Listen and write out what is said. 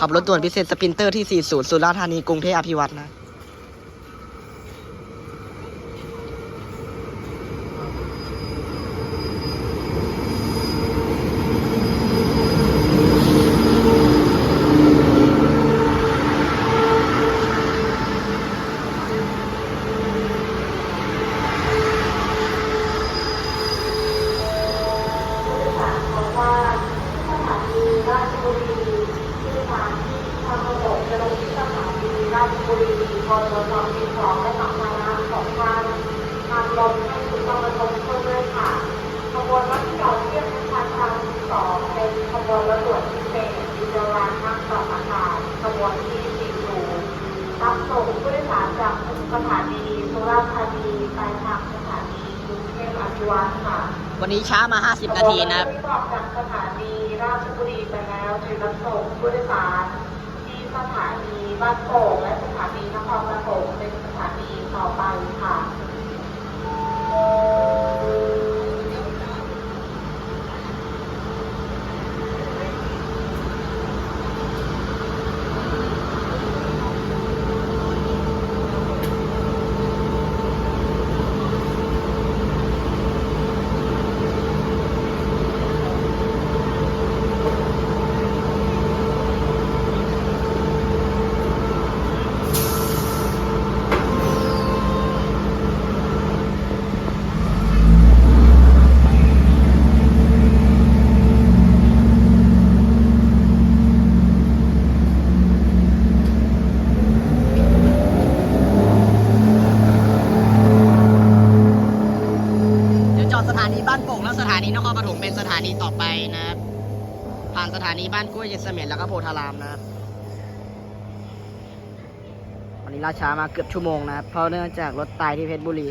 ขับรถด่วนพิเศษสปรินเตอร์ที่ 40 สุราษฎร์ธานีกรุงเทพอภิวัตนะ ขบวนรถที่เราเทียบนะคะทางที่สองเป็นขบวนรถด่วนพิเศษดิจรานนั่งต่ออากาศขบวนที่สี่ศูนย์รับส่งผู้โดยสารจากสถานีสุราษฎร์ธานีไปทางสถานีกรุงเทพอภิวัตค่ะวันนี้ช้ามา 50 นาทีนะครับขบวนรถที่ออกจากสถานีราชบุรีไปแล้วจะรับส่งผู้โดยสารที่สถานี บานโป่งและสถานีนครปฐมเป็นสถานีต่อไปค่ะ เดี๋ยวจอดสถานีบ้านโป่ งแล้วสถานีนครปฐมเป็นสถานีต่อไปนะครับ ผ่านสถานีบ้านกล้วยเยนเสม็ดแล้วก็โพธารามนะครับวันนี้ล่าช้ามาเกือบชั่วโมงนะครับเพราะเนื่องจากรถตายที่เพชรบุรี